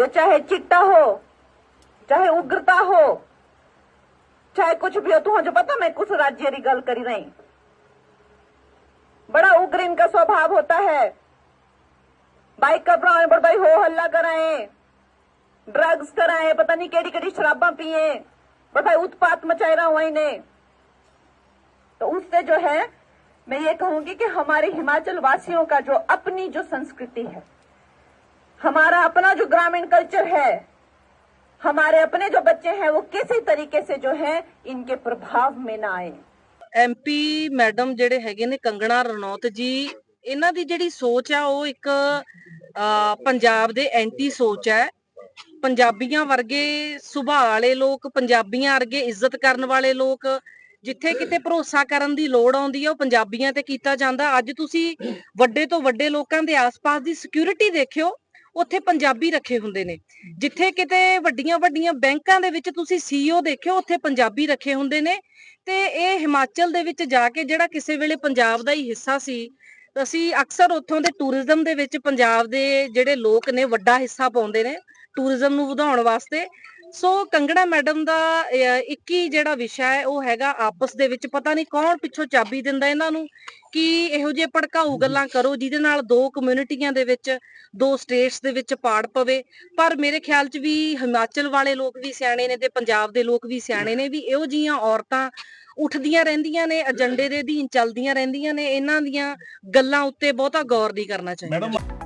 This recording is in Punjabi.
ये चाहे चिट्टा हो, चाहे उग्रता हो, चाहे कुछ भी हो तुम जो पता, मैं कुछ राज्य की गल करी रही बड़ा उग्र इनका स्वभाव होता है। बाइक का ब्राउन बड़ भाई हो, हल्ला कराए ड्रग्स कराए, पता नहीं केड़ी केड़ी शराबा पिए बड़ भाई उत्पात मचाए रहा हुआ इन्हें तो उससे जो है, मैं ये कहूँगी कि हमारे हिमाचल वासियों का जो अपनी जो संस्कृति है हमारा अपना जो ग्रामीण कल्चर है हमारे अपने जो बच्चे हैं वो किसी तरीके से जो है इनके प्रभाव में ना आए ਐਮਪੀ ਮੈਡਮ ਜਿਹੜੇ ਹੈਗੇ ਨੇ ਕੰਗਣਾ ਰਣੌਤ ਜੀ ਇਹਨਾਂ ਦੀ ਜਿਹੜੀ ਸੋਚ ਆ ਉਹ ਇੱਕ ਅਹ, ਪੰਜਾਬ ਦੇ ਐਂਟੀ ਸੋਚ ਹੈ ਪੰਜਾਬੀਆਂ ਵਰਗੇ ਸੁਭਾਅ ਵਾਲੇ ਲੋਕ ਪੰਜਾਬੀਆਂ ਵਰਗੇ ਇੱਜ਼ਤ ਕਰਨ ਵਾਲੇ ਲੋਕ ਜਿੱਥੇ ਕਿਤੇ ਭਰੋਸਾ ਕਰਨ ਦੀ ਲੋੜ ਆਉਂਦੀ ਹੈ ਉਹ ਪੰਜਾਬੀਆਂ ਤੇ ਕੀਤਾ ਜਾਂਦਾ ਅੱਜ ਤੁਸੀਂ ਵੱਡੇ ਤੋਂ ਵੱਡੇ ਲੋਕਾਂ ਦੇ ਆਸ-ਪਾਸ ਦੀ ਸਿਕਿਉਰਿਟੀ ਦੇਖਿਓ ਉੱਥੇ ਪੰਜਾਬੀ ਰੱਖੇ ਹੁੰਦੇ ਨੇ। ਜਿੱਥੇ ਕਿਤੇ ਵੱਡੀਆਂ ਵੱਡੀਆਂ ਬੈਂਕਾਂ ਦੇ ਵਿੱਚ ਤੁਸੀਂ ਸੀਈਓ ਦੇਖਿਓ ਉੱਥੇ ਪੰਜਾਬੀ ਰੱਖੇ ਹੁੰਦੇ ਨੇ। ਤੇ ਇਹ ਹਿਮਾਚਲ ਦੇ ਵਿੱਚ ਜਾ ਕੇ ਜਿਹੜਾ ਕਿਸੇ ਵੇਲੇ ਪੰਜਾਬ ਦਾ ਹੀ ਹਿੱਸਾ ਸੀ ਅਸੀਂ ਅਕਸਰ ਉੱਥੋਂ ਦੇ ਟੂਰਿਜ਼ਮ ਦੇ ਵਿੱਚ ਪੰਜਾਬ ਦੇ ਜਿਹੜੇ ਲੋਕ ਨੇ ਵੱਡਾ ਹਿੱਸਾ ਪਾਉਂਦੇ ਨੇ ਟੂਰਿਜ਼ਮ ਨੂੰ ਵਧਾਉਣ ਵਾਸਤੇ। ਸੋ ਕੰਗਣਾ ਮੈਡਮ ਦਾ ਅਹ, ਇੱਕ ਹੀ ਜਿਹੜਾ ਵਿਸ਼ਾ ਹੈ ਉਹ ਹੈਗਾ ਆਪਸ ਦੇ ਵਿੱਚ। ਪਤਾ ਨਹੀਂ ਕੌਣ ਪਿੱਛੋਂ ਚਾਬੀ ਦਿੰਦਾ ਇਹਨਾਂ ਨੂੰ ਕਿ ਇਹੋ ਜਿਹੇ ਭੜਕਾਊ ਗੱਲਾਂ ਕਰੋ ਜਿਹਦੇ ਨਾਲ ਦੋ ਕਮਿਊਨਿਟੀਆਂ ਦੇ ਵਿੱਚ ਦੋ ਸਟੇਟਸ ਦੇ ਵਿੱਚ ਪਾੜ ਪਵੇ। ਪਰ ਮੇਰੇ ਖਿਆਲ 'ਚ ਵੀ ਹਿਮਾਚਲ ਵਾਲੇ ਲੋਕ ਵੀ ਸਿਆਣੇ ਨੇ ਤੇ ਪੰਜਾਬ ਦੇ ਲੋਕ ਵੀ ਸਿਆਣੇ ਨੇ ਵੀ ਇਹੋ ਜੀਆਂ ਔਰਤਾਂ ਉੱਠਦੀਆਂ ਰਹਿੰਦੀਆਂ ਨੇ ਏਜੰਡੇ ਦੇ ਅਧੀਨ ਚੱਲਦੀਆਂ ਰਹਿੰਦੀਆਂ ਨੇ ਇਹਨਾਂ ਦੀਆਂ ਗੱਲਾਂ ਉੱਤੇ ਬਹੁਤਾ ਗੌਰ ਨਹੀਂ ਕਰਨਾ ਚਾਹੀਦਾ।